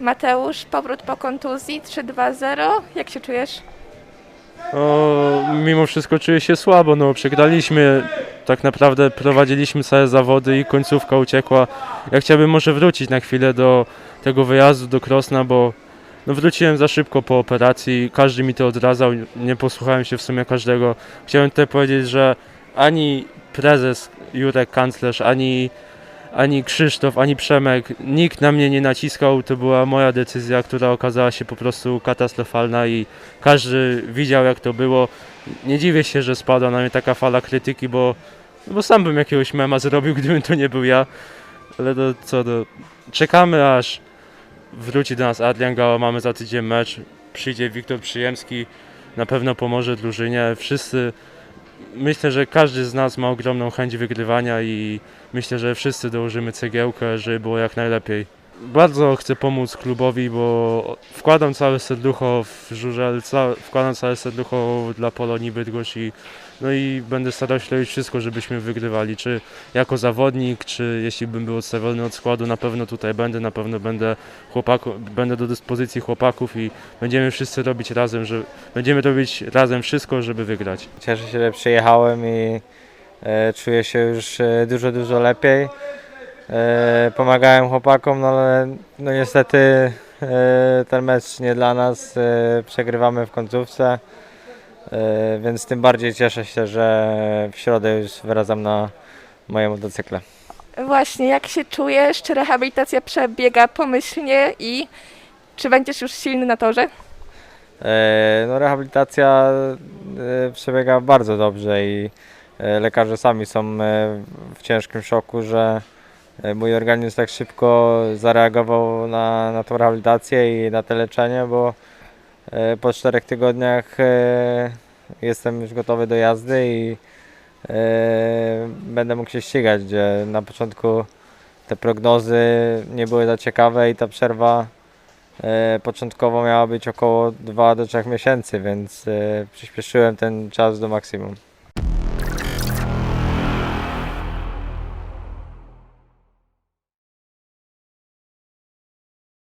Mateusz, powrót po kontuzji 3-2-0. Jak się czujesz? O, mimo wszystko czuję się słabo, no przegraliśmy, tak naprawdę prowadziliśmy całe zawody i końcówka uciekła. Ja chciałbym może wrócić na chwilę do tego wyjazdu do Krosna, bo no wróciłem za szybko po operacji, każdy mi to odradzał, nie posłuchałem się w sumie każdego. Chciałem tutaj powiedzieć, że ani prezes Jurek Kanclerz, ani, ani Krzysztof, ani Przemek, nikt na mnie nie naciskał, to była moja decyzja, która okazała się po prostu katastrofalna i każdy widział jak to było. Nie dziwię się, że spadła na mnie taka fala krytyki, bo, bo sam bym jakiegoś mema zrobił, gdybym to nie był ja. Ale to co, to czekamy aż wróci do nas Adrian Gała, mamy za tydzień mecz, przyjdzie Wiktor Przyjemski, na pewno pomoże drużynie. Wszyscy, myślę, że każdy z nas ma ogromną chęć wygrywania i myślę, że wszyscy dołożymy cegiełkę, żeby było jak najlepiej. Bardzo chcę pomóc klubowi, bo wkładam całe serducho w żurzel, ca- wkładam całe serducho dla Polonii Bydgoszcz i, no i będę starał się robić wszystko, żebyśmy wygrywali, czy jako zawodnik, czy jeśli bym był odstawiony od składu, na pewno tutaj będę, na pewno będę, chłopaku, będę do dyspozycji chłopaków i będziemy wszyscy robić razem, że będziemy robić razem wszystko, żeby wygrać. Cieszę się, że przyjechałem i e, czuję się już e, dużo, dużo lepiej. E, pomagałem chłopakom, no ale no niestety e, ten mecz nie dla nas. E, przegrywamy w końcówce, e, więc tym bardziej cieszę się, że w środę już wracam na moje motocykle. Właśnie, jak się czujesz? Czy rehabilitacja przebiega pomyślnie i czy będziesz już silny na torze? E, No, rehabilitacja e, przebiega bardzo dobrze i e, lekarze sami są e, w ciężkim szoku, że mój organizm tak szybko zareagował na, na tą rehabilitację i na to leczenie, bo e, po czterech tygodniach e, jestem już gotowy do jazdy i e, będę mógł się ścigać, gdzie na początku te prognozy nie były za ciekawe i ta przerwa E, Początkowo miała być około 2 do 3 miesięcy, więc e, przyspieszyłem ten czas do maksimum.